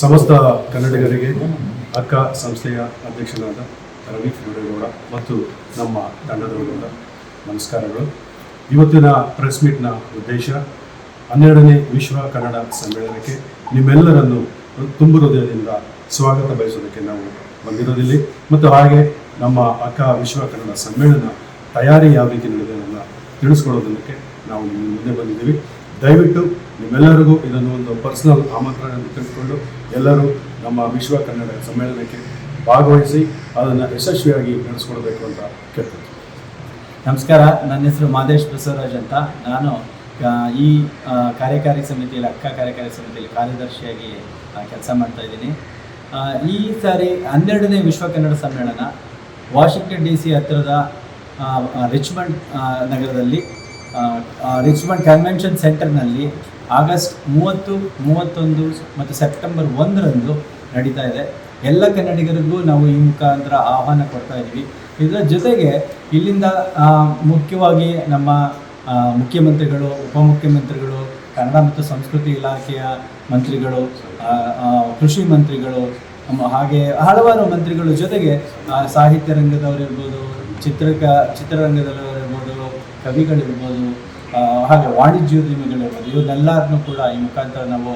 ಸಮಸ್ತ ಕನ್ನಡಿಗರಿಗೆ ಅಕ್ಕ ಸಂಸ್ಥೆಯ ಅಧ್ಯಕ್ಷನಾದ ರವಿ ಫೇಡೇಗೌಡ ಮತ್ತು ನಮ್ಮ ತಂಡದವರಿಂದ ನಮಸ್ಕಾರಗಳು. ಇವತ್ತಿನ ಪ್ರೆಸ್ ಮೀಟ್ನ ಉದ್ದೇಶ ಹನ್ನೆರಡನೇ ವಿಶ್ವ ಕನ್ನಡ ಸಮ್ಮೇಳನಕ್ಕೆ ನಿಮ್ಮೆಲ್ಲರನ್ನು ತುಂಬು ಹೃದಯದಿಂದ ಸ್ವಾಗತ ಬಯಸೋದಕ್ಕೆ ನಾವು ಬಂದಿರೋದಿಲ್ಲಿ ಮತ್ತು ಹಾಗೆ ನಮ್ಮ ಅಕ್ಕ ವಿಶ್ವ ಕನ್ನಡ ಸಮ್ಮೇಳನ ತಯಾರಿ ಯಾವ ರೀತಿ ನಡೆದಿದೆ ಅನ್ನೋದನ್ನು ತಿಳಿಸ್ಕೊಡೋದಕ್ಕೆ ನಾವು ಮುಂದೆ ಬಂದಿದ್ದೀವಿ. ದಯವಿಟ್ಟು ನಿಮ್ಮೆಲ್ಲರಿಗೂ ಇದನ್ನು ಒಂದು ಪರ್ಸನಲ್ ಆಮಂತ್ರಣ ತಿಳಿಸಿಕೊಂಡು ಎಲ್ಲರೂ ನಮ್ಮ ವಿಶ್ವ ಕನ್ನಡ ಸಮ್ಮೇಳನಕ್ಕೆ ಭಾಗವಹಿಸಿ ಅದನ್ನು ಯಶಸ್ವಿಯಾಗಿ ನಡೆಸ್ಕೊಳ್ಬೇಕು ಅಂತ ಕೇಳ್ತೀನಿ. ನಮಸ್ಕಾರ, ನನ್ನ ಹೆಸರು ಮಾದೇಶ್ ಬಸವರಾಜ್ ಅಂತ. ನಾನು ಈ ಕಾರ್ಯಕಾರಿ ಸಮಿತಿಯಲ್ಲಿ, ಅಕ್ಕ ಕಾರ್ಯಕಾರಿ ಸಮಿತಿಯಲ್ಲಿ ಕಾರ್ಯದರ್ಶಿಯಾಗಿ ಕೆಲಸ ಮಾಡ್ತಾ ಇದ್ದೀನಿ. ಈ ಸಾರಿ ಹನ್ನೆರಡನೇ ವಿಶ್ವ ಕನ್ನಡ ಸಮ್ಮೇಳನ ವಾಷಿಂಗ್ಟನ್ ಡಿ ಸಿ ಹತ್ತಿರದ ರಿಚ್ಮಂಡ್ ನಗರದಲ್ಲಿ ರಿಚ್ಮಂಡ್ ಕನ್ವೆನ್ಷನ್ ಸೆಂಟರ್ನಲ್ಲಿ ಆಗಸ್ಟ್ ಮೂವತ್ತು, ಮೂವತ್ತೊಂದು ಮತ್ತು ಸೆಪ್ಟೆಂಬರ್ ಒಂದರಂದು ನಡೀತಾ ಇದೆ. ಎಲ್ಲ ಕನ್ನಡಿಗರಿಗೂ ನಾವು ಈ ಮುಖಾಂತರ ಆಹ್ವಾನ ಕೊಡ್ತಾ ಇದ್ದೀವಿ. ಇದರ ಜೊತೆಗೆ ಇಲ್ಲಿಂದ ಮುಖ್ಯವಾಗಿ ನಮ್ಮ ಮುಖ್ಯಮಂತ್ರಿಗಳು, ಉಪಮುಖ್ಯಮಂತ್ರಿಗಳು, ಕನ್ನಡ ಮತ್ತು ಸಂಸ್ಕೃತಿ ಇಲಾಖೆಯ ಮಂತ್ರಿಗಳು ಕೃಷಿ ಮಂತ್ರಿಗಳು ಹಾಗೆ ಹಲವಾರು ಮಂತ್ರಿಗಳ ಜೊತೆಗೆ ಸಾಹಿತ್ಯ ರಂಗದವರಿರ್ಬೋದು ಚಿತ್ರಕ ಚಿತ್ರರಂಗದಲ್ಲಿರ್ಬೋದು ಕವಿಗಳಿರ್ಬೋದು ಹಾಗೆ ವಾಣಿಜ್ಯೋದ್ಯಮಿಗಳಿರ್ಬೋದು ಇವನ್ನೆಲ್ಲರನ್ನೂ ಕೂಡ ಈ ಮುಖಾಂತರ ನಾವು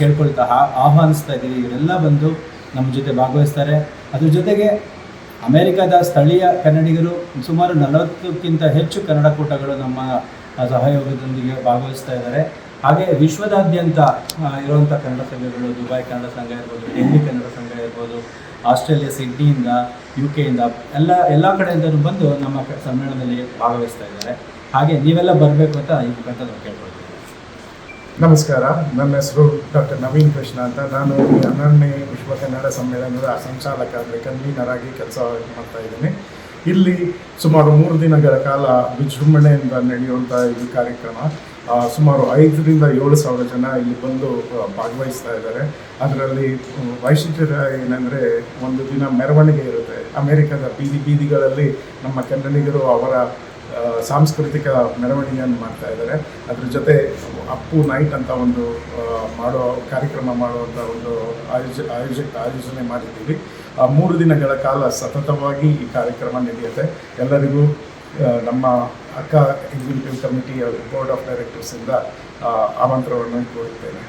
ಕೇಳ್ಕೊಳ್ತಾ ಆಹ್ವಾನಿಸ್ತಾ ಇದ್ದೀವಿ ಇವರೆಲ್ಲ ಬಂದು ನಮ್ಮ ಜೊತೆ ಭಾಗವಹಿಸ್ತಾರೆ. ಅದ್ರ ಜೊತೆಗೆ ಅಮೇರಿಕಾದ ಸ್ಥಳೀಯ ಕನ್ನಡಿಗರು ಸುಮಾರು ನಲವತ್ತಕ್ಕಿಂತ ಹೆಚ್ಚು ಕನ್ನಡ ಕೂಟಗಳು ನಮ್ಮ ಸಹಯೋಗದೊಂದಿಗೆ ಭಾಗವಹಿಸ್ತಾ ಇದ್ದಾರೆ. ಹಾಗೆ ವಿಶ್ವದಾದ್ಯಂತ ಇರುವಂಥ ಕನ್ನಡ ಸಂಘಗಳು ದುಬೈ ಕನ್ನಡ ಸಂಘ ಇರ್ಬೋದು, ಡೆಲ್ಲಿ ಕನ್ನಡ ಸಂಘ ಇರ್ಬೋದು ಆಸ್ಟ್ರೇಲಿಯಾ, ಸಿಡ್ನಿಯಿಂದ ಯು ಕೆಯಿಂದ ಎಲ್ಲ ಎಲ್ಲ ಕಡೆಯಿಂದಲೂ ಬಂದು ನಮ್ಮ ಸಮ್ಮೇಳನದಲ್ಲಿ ಭಾಗವಹಿಸ್ತಾ ಇದ್ದಾರೆ. ಹಾಗೆ ನೀವೆಲ್ಲ ಬರಬೇಕು ಅಂತ ಈ ಮುಖಾಂತರ ನಾವು ಕೇಳ್ಕೊಳ್ತೀವಿ. ನಮಸ್ಕಾರ. ನನ್ನ ಹೆಸರು ಡಾಕ್ಟರ್ ನವೀನ್ ಕೃಷ್ಣ ಅಂತ. ನಾನು ಈ ಹನ್ನೆರಡನೇ ವಿಶ್ವ ಕನ್ನಡ ಸಮ್ಮೇಳನದ ಸಂಚಾಲಕ ಅಂದರೆ ಕನ್ವೀನರ್ ಆಗಿ ಕೆಲಸ ಮಾಡ್ತಾ ಇದ್ದೀನಿ. ಇಲ್ಲಿ ಸುಮಾರು ಮೂರು ದಿನಗಳ ಕಾಲ ವಿಜೃಂಭಣೆಯಿಂದ ನಡೆಯುವಂಥ ಈ ಕಾರ್ಯಕ್ರಮ. ಸುಮಾರು ಐದರಿಂದ ಏಳು ಸಾವಿರ ಜನ ಇಲ್ಲಿ ಬಂದು ಭಾಗವಹಿಸ್ತಾ ಇದ್ದಾರೆ. ಅದರಲ್ಲಿ ವೈಶಿಷ್ಟ್ಯ ಏನಂದರೆ, ಒಂದು ದಿನ ಮೆರವಣಿಗೆ ಇರುತ್ತೆ. ಅಮೆರಿಕದ ಬೀದಿ ಬೀದಿಗಳಲ್ಲಿ ನಮ್ಮ ಕನ್ನಡಿಗರು ಅವರ ಸಾಂಸ್ಕೃತಿಕ ಮೆರವಣಿಗೆಯನ್ನು ಮಾಡ್ತಾ ಇದ್ದಾರೆ. ಅದ್ರ ಜೊತೆ ಅಪ್ಪು ನೈಟ್ ಅಂತ ಒಂದು ಮಾಡೋ ಕಾರ್ಯಕ್ರಮ ಮಾಡುವಂಥ ಒಂದು ಆಯೋಜ ಆಯೋಜ, ಆಯೋಜನೆ ಮಾಡಿದ್ದೀವಿ. ಆ, ಮೂರು ದಿನಗಳ ಕಾಲ ಸತತವಾಗಿ ಈ ಕಾರ್ಯಕ್ರಮ ನಡೆಯುತ್ತೆ. ಎಲ್ಲರಿಗೂ ನಮ್ಮ ಅಕ್ಕ ಎಕ್ಸಿಕ್ಯೂಟಿವ್ ಕಮಿಟಿಯ ಬೋರ್ಡ್ ಆಫ್ ಡೈರೆಕ್ಟರ್ಸಿಂದ ಆ, ಆಮಂತ್ರಣವನ್ನು ಕೋರುತ್ತೇನೆ